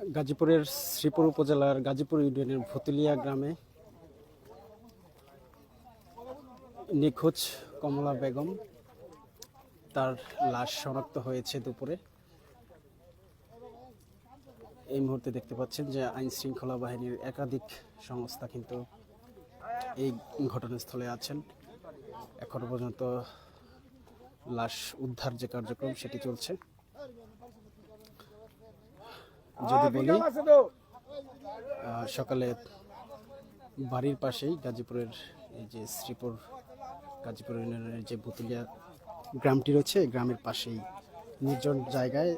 গাজীপুরের শ্রীপুর উপজেলার গাজীপুর ইউনিয়নের ভুতুলিয়া গ্রামে নিখোঁজ কমলা বেগম। তার লাশ শনাক্ত হয়েছে দুপুরে। এই মুহূর্তে দেখতে পাচ্ছেন যে আইন শৃঙ্খলা বাহিনীর একাধিক সংস্থা কিন্তু এই ঘটনাস্থলে আছেন। এখনও পর্যন্ত লাশ উদ্ধার যে কার্যক্রম, সেটি চলছে। যদি বলি সকালে বাড়ির পাশেই গাজীপুরের এই যে শ্রীপুর গাজীপুর ইউনিয়নের যে বুতুলিয়া গ্রামটি রয়েছে গ্রামের পাশেই নির্জন জায়গায়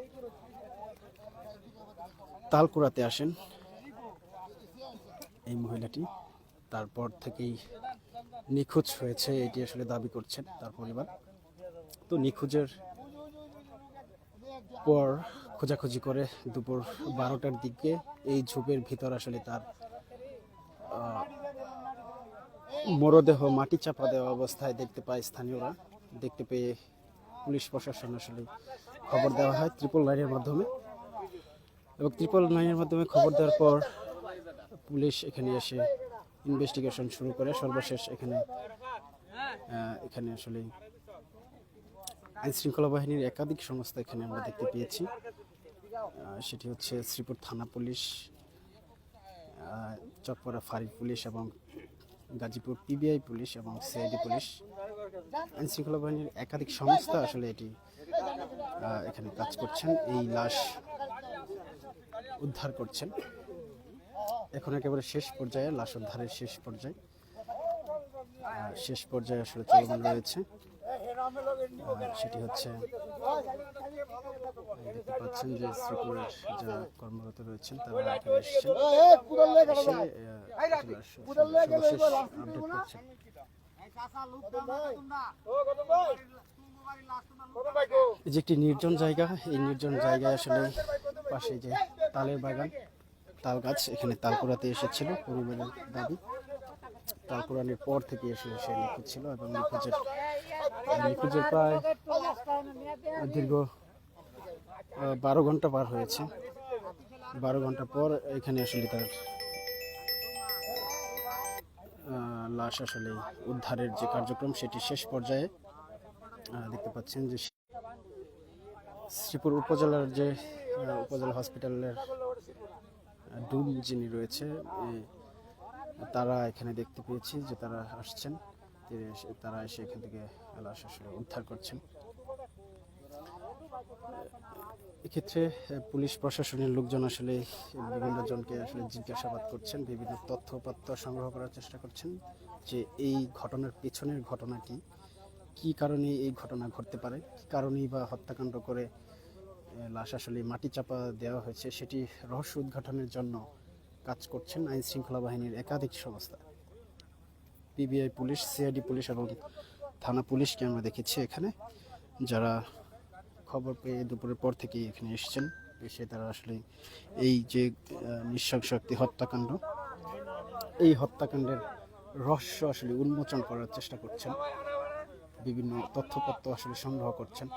তালকুড়াতে আসেন এই মহিলাটি। তারপর থেকেই নিখোঁজ হয়েছে এটি আসলে দাবি করছেন তার পরিবার। তো নিখোঁজের পর খোঁজাখুঁজি করে দুপুর বারোটার দিকে এই ঝোপের ভিতর আসলে তার মরদেহ মাটি চাপা দেওয়া অবস্থায় দেখতে পায় স্থানীয়রা। দেখতে পেয়ে পুলিশ প্রশাসন আসলে খবর দেওয়া হয় ত্রিপল লাইনের মাধ্যমে। এবং ত্রিপল লাইনের মাধ্যমে খবর দেওয়ার পর পুলিশ এখানে এসে ইনভেস্টিগেশন শুরু করে। সর্বশেষ এখানে এখানে আসলে আইন শৃঙ্খলা বাহিনীর একাধিক সংস্থা এখানে আমরা দেখতে পেয়েছি। সেটি হচ্ছে শ্রীপুর থানা পুলিশ চকপাড়া ফাঁড়ি পুলিশ এবং গাজীপুর পিবিআই পুলিশ এবং সিআইডি পুলিশ। আইন শৃঙ্খলা বাহিনীর একাধিক সংস্থা আসলে এটি এখানে কাজ করছেন, এই লাশ উদ্ধার করছেন। এখন একেবারে শেষ পর্যায়ে, লাশ উদ্ধারের শেষ পর্যায়ে শেষ পর্যায়ে আসলে চলমান রয়েছে। সেটি হচ্ছে দেখতে পাচ্ছেন যে যারা কর্মরত রয়েছেন, তারা এসে যে একটি নির্জন জায়গা, এই নির্জন জায়গায় আসলে পাশে যে তালের বাগান, তাল গাছ, এখানে তাল কুড়াতে এসেছিল পরিবারের দাবি। তাল কুড়ানোর পর থেকে এসে সে নিখোঁজ ছিল এবং নিখোঁজের নিখোঁজের প্রায় দীর্ঘ বারো ঘণ্টা পার হয়েছে। বারো ঘণ্টা পর এখানে আসলে তার লাশ আসলে উদ্ধারের যে কার্যক্রম সেটি শেষ পর্যায়ে দেখতে পাচ্ছেন যে শ্রীপুর উপজেলার যে উপজেলা হসপিটালের ডুম যিনি রয়েছে তারা এখানে দেখতে পেয়েছি যে তারা আসছেন। তীরে এসে- তারা এসে এখান থেকে লাশ আসলে উদ্ধার করছেন। এক্ষেত্রে পুলিশ প্রশাসনের লোকজন আসলে বিভিন্ন জনকে আসলে জিজ্ঞাসাবাদ করছেন, বিভিন্ন তথ্যপত্র সংগ্রহ করার চেষ্টা করছেন যে এই ঘটনার পেছনের ঘটনা কি? কি কারণে এই ঘটনা ঘটতে পারে? কি কারণেই বা হত্যাকাণ্ড করে লাশ আসলে মাটি চাপা দেওয়া হয়েছে? সেটি রহস্য উদ্ঘাটনের জন্য কাজ করছেন আইন শৃঙ্খলা বাহিনীর একাধিক সংস্থা। পিবিআই পুলিশ সিআইডি পুলিশ এবং থানা পুলিশকে আমরা দেখেছি এখানে। যারা খবর পেয়ে দুপুরের পর থেকেই এখানে এসেছেন এসে তারা আসলে এই যে আহ, নৃশংস হত্যাকাণ্ড এই হত্যাকাণ্ডের রহস্য আসলে উন্মোচন করার চেষ্টা করছেন। বিভিন্ন তথ্যপত্র আসলে সংগ্রহ করছেন।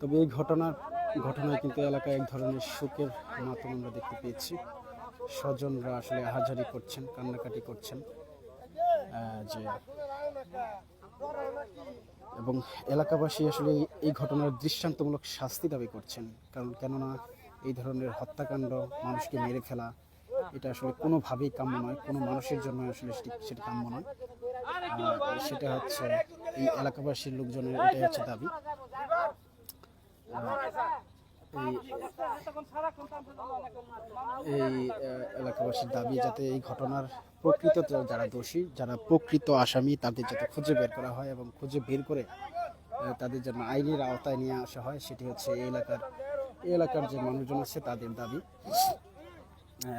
তবে এই ঘটনার ঘটনায় কিন্তু এলাকায় এক ধরনের শোকের মাতম আমরা দেখতে পেয়েছি। স্বজনরা আসলে আহাজারি করছেন, কান্নাকাটি করছেন যে এবং এলাকাবাসী আসলে এই- ঘটনার দৃষ্টান্তমূলক শাস্তি দাবি করছেন। কারণ কেননা এই ধরনের হত্যাকাণ্ড, মানুষকে মেরে ফেলা, এটা আসলে কোনোভাবেই কাম্য নয়, কোনো মানুষের জন্য আসলে সেটি কাম্য নয়। সেটা হচ্ছে এই এলাকাবাসীর লোকজনের, এটাই হচ্ছে দাবি। এই এলাকাবাসীর দাবি যাতে এই ঘটনার প্রকৃত যারা দোষী, যারা প্রকৃত আসামি, তাদের যাতে খুঁজে বের করা হয় এবং খুঁজে বের করে তাদের জন্য আইনের আওতায় নিয়ে আসা হয়, সেটি হচ্ছে এই এলাকার এই এলাকার যে মানুষজন আছে তাদের দাবি।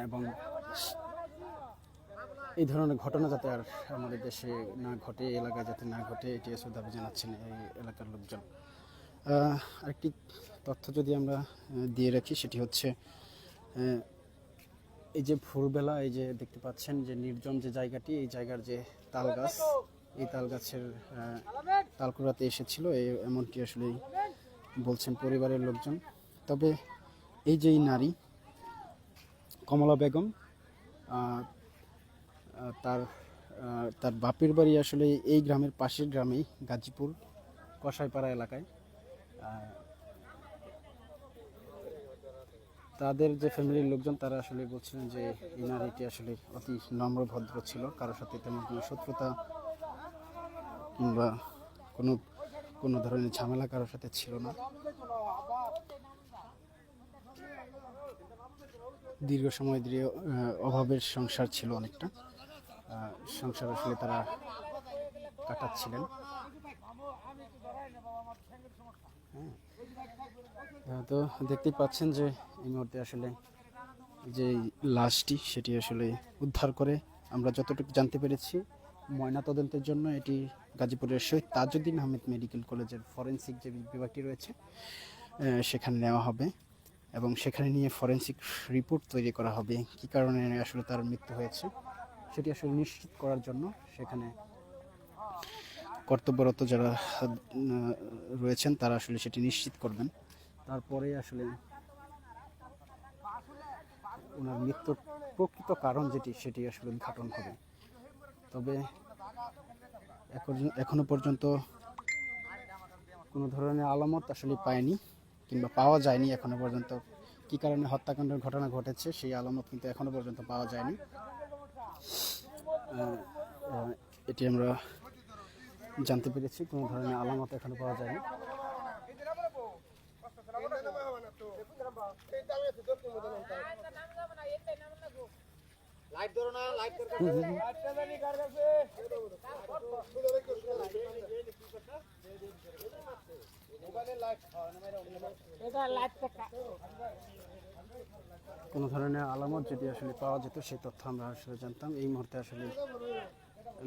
এবং এই ধরনের ঘটনা যাতে আর আমাদের দেশে না ঘটে এলাকায় যাতে না ঘটে এটি আসলে দাবি জানাচ্ছেন এই এলাকার লোকজন। আরেকটি তথ্য যদি আমরা দিয়ে রাখি, সেটি হচ্ছে এই যে ভোরবেলা, এই যে দেখতে পাচ্ছেন যে নির্জন যে জায়গাটি, এই জায়গার যে তাল গাছ এই তাল গাছের তালকুড়াতে এসেছিল। এই এমনটি আসলে বলছেন পরিবারের লোকজন। তবে এই যে নারী, কমলা বেগম তার তার বাপের বাড়ি আসলে এই গ্রামের পাশের গ্রামেই, গাজীপুর, কসাইপাড়া এলাকায় তাদের যে ফ্যামিলির লোকজন, তারা আসলে বলছিলেন যে এই নারীটি আসলে অতি নম্র ভদ্র ছিল কারোর সাথে তেমন কোনো শত্রুতা কিংবা কোনো কোনো ধরনের ঝামেলা কারোর সাথে ছিল না। দীর্ঘ সময় ধরে অভাবের সংসার ছিল অনেকটা। সংসার আসলে তারা কাটাচ্ছিলেন। তো দেখতেই পাচ্ছেন যে এই মুহূর্তে আসলে যে লাশটি সেটি আসলে উদ্ধার করে আমরা যতটুকু জানতে পেরেছি, ময়নাতদন্তের জন্য এটি গাজীপুরের শহীদ তাজউদ্দিন আহমেদ মেডিকেল কলেজের ফরেন্সিক যে বিভাগটি রয়েছে সেখানে নেওয়া হবে এবং সেখানে নিয়ে ফরেন্সিক রিপোর্ট তৈরি করা হবে। কী কারণে আসলে তার মৃত্যু হয়েছে, সেটি আসলে নিশ্চিত করার জন্য সেখানে কর্তব্যরত যারা রয়েছেন, তারা আসলে সেটি নিশ্চিত করবেন। তারপরে আসলে ওনার মৃত্যুর প্রকৃত কারণ যেটি, সেটি আসলে উদ্ঘাটন হবে। তবে এখন- পর্যন্ত কোনো ধরনের আলামত আসলে পায়নি কিংবা পাওয়া যায়নি এখনও পর্যন্ত। কী কারণে হত্যাকাণ্ডের ঘটনা ঘটেছে, সেই আলামত কিন্তু এখনও পর্যন্ত পাওয়া যায়নি। এটি আমরা জানতে পেরেছি, কোনো ধরনের আলামত এখনও পাওয়া যায়নি হুম। কোনো ধরনের আলামত যদি আসলে পাওয়া যেত, সেই তথ্য আমরা আসলে জানতাম এই মুহূর্তে আসলে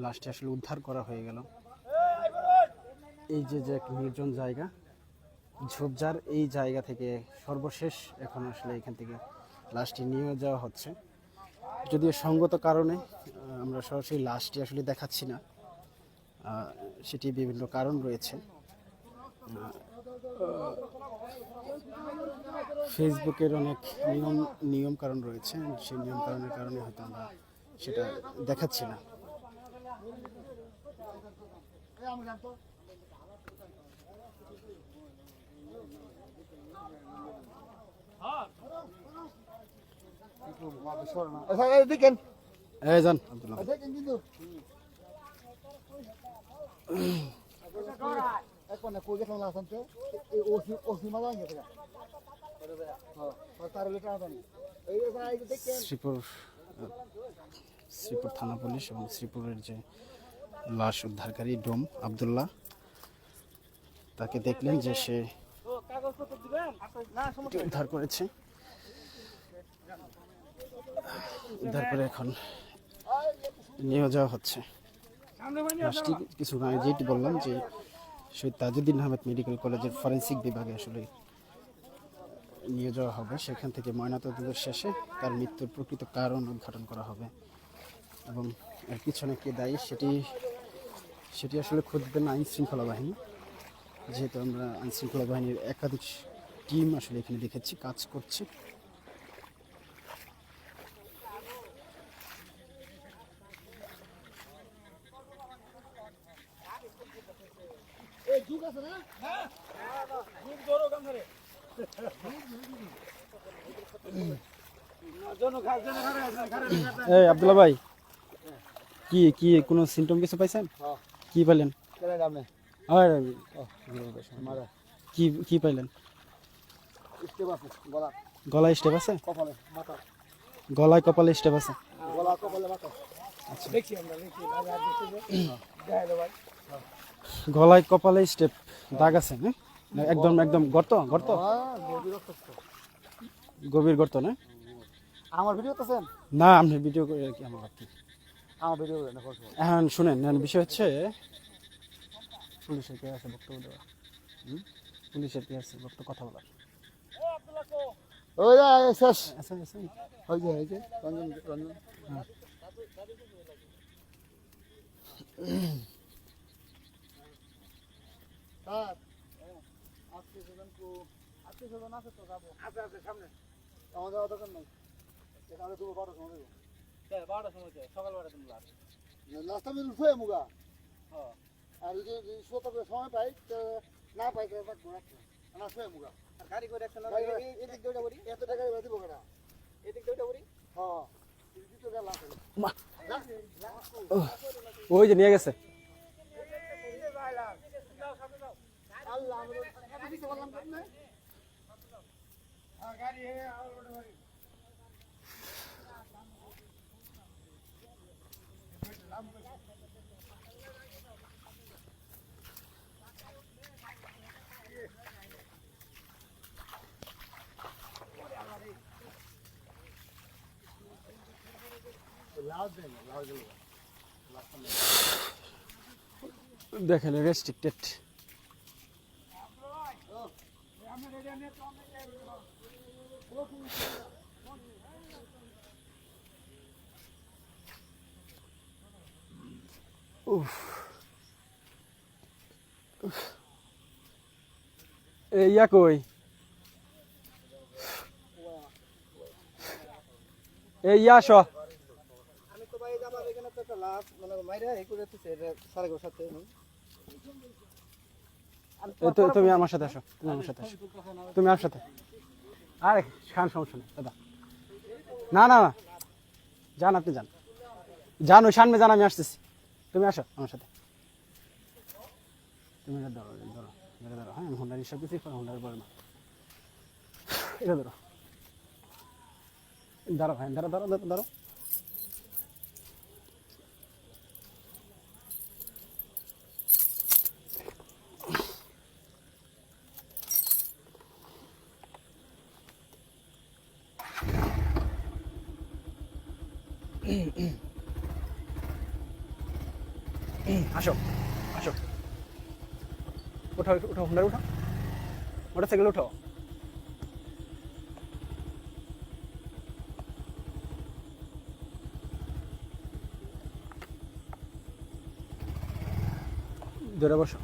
লাস্টে আসলে উদ্ধার করা হয়ে গেল এই যে যে এক নির্জন জায়গা, ঝোপঝাড় এই জায়গা থেকে সর্বশেষ এখন আসলে এখান থেকে লাশটি নিয়ে যাওয়া হচ্ছে। যদিও সঙ্গত কারণে আমরা সরাসরি লাশটি আসলে দেখাচ্ছি না। সেটি বিভিন্ন কারণ রয়েছে। ফেসবুকের অনেক নিয়ম নিয়ম কারণ রয়েছে। সেই নিয়ম কারণের কারণে হয়তো আমরা সেটা দেখাচ্ছি না আচ্ছা এই দেখেন এই যান আব্দুল্লাহ ভাই। দেখেন কিন্তু এখন না কই গেছিলাম লাস্ট আনতে এই ওসি ওসি মালা গেছে হ্যাঁ তার লিখা আছে এই এই শ্রীপুর শ্রীপুর থানা পুলিশ এবং শ্রীপুরের যে লাশ উদ্ধারকারী ডোম আবদুল্লাহ, তাকে দেখলেন যে সে উদ্ধার করেছে। উদ্ধার করে এখন নিয়ে যাওয়া হচ্ছে। কিছু আগে যেটি বললাম যে শহীদ তাজউদ্দিন আহমেদ মেডিকেল কলেজের ফরেন্সিক বিভাগে আসলে নিয়ে যাওয়া হবে। সেখান থেকে ময়নাতদন্তের শেষে তার মৃত্যুর প্রকৃত কারণ উদ্ঘাটন করা হবে। এবং এর পিছনে কে দায়ী সেটি সেটি আসলে খুঁজবেন আইন শৃঙ্খলা বাহিনী। যেহেতু আমরা আইন শৃঙ্খলা বাহিনীর একাধিক টিম আসলে এখানে দেখেছি কাজ করছে। এই আবদুল্লা ভাই কি কি কোনো সিমটম কিছু পাইছেন? হ্যাঁ। কি যাবে আর কি কি পাইলেন? গলায় স্টেপ আছে? গলায় কপালে স্টেপ আছে? আচ্ছা। গলায় কপালে স্টেপ দাগ আছে না না, একদম একদম গর্ত গর্ত? হ্যাঁ গভীর গর্ত না? আমার ভিডিও করতেছেন না আপনি ভিডিও করে কি আমার আমার ভিডিও এখন শুনেন বিষয় হচ্ছে পুলিশের কে আছে বক্তব্য দেওয়া? পুলিশের কে আছে বক্তব্য কথা বলার। ওই শেষ। আছে আছে ওই যে ওই যে রঞ্জন রঞ্জন। স্যার আজকে সেদিন আছে আছে সামনে। আমাদের যাওয়া দরকার নাই। এখানে দুপুর বারোটার সময় দেবো বারোটার সময় সকাল বারোটা তুমি লাস্ট লাস্ট আমি শুয়ে মুগা। আর যদি যদি সময় পাই তো না পাই তো একবার রাখব না শুয়ে মুগা গাড়ি করে একটা না এদিক দুইটা করি এত টাকা এবার দিব কেনা এদিক দুইটা করি হ্যাঁ ওই যে নিয়ে গেছে আল্লাহ আমি এত কিছু বললাম কেমনে গাড়ি হে আর ওটা গাড়ি লাভ দেন লাভ দেন দেখেন রেস্ট্রিক্টেড উফ। ইয়া কই? এই আসো। মানে তুমি আমার সাথে আসো, তুমি আমার সাথে আসো। তুমি আমার সাথে। আরে, খান, সমস্যা নেই, দাদা। না না, যান, আপনি যান। যান, ওই সামনে যান, আমি আসতেছি। তুমি আসো আমার সাথে। তুমি ধরো ধরো ধরো। হ্যাঁ আমি হোন্ডার হিসাব না। এটা ধরো। ধরো হ্যাঁ ধরো ধরো আসো আসো। উঠো উঠো হোন্ডার উঠো মোটর সাইকেল উঠো ধরে বসো।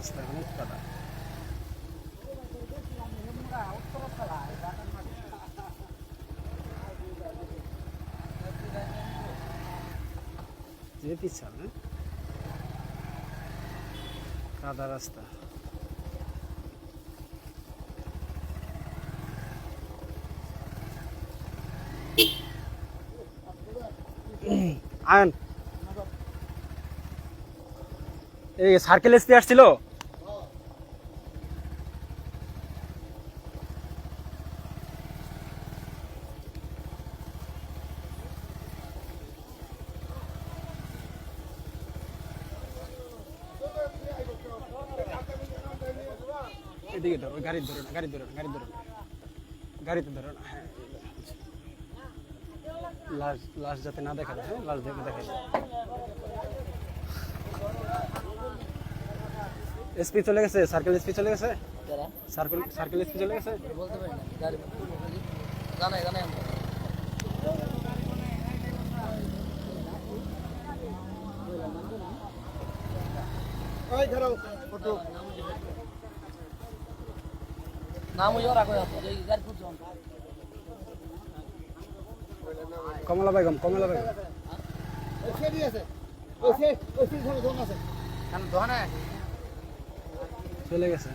রাস্তা অনেক কাদা যে কাদা রাস্তা। আয়ন। এই সার্কেল এসপি আসছিল? এদিকে ধরো ওই গাড়ির ধরো না গাড়ির ধরো না গাড়ির ধরো না গাড়িতে ধরো না হ্যাঁ লাশ লাশ যাতে না দেখা যায় হ্যাঁ লাশ দেখে দেখা যায় এসপি চলে গেছে সার্কেল এসপি চলে গেছে সার্কেল সার্কেল এসপি চলে গেছে বলতে পারি না গাড়ি জানাই জানাই আমরা ওই ধরো ফটো নাম ওই ওরা কই আছে এই গাড়ি খুঁজছো কমলা বেগম কমলা বেগম চলে গেছে।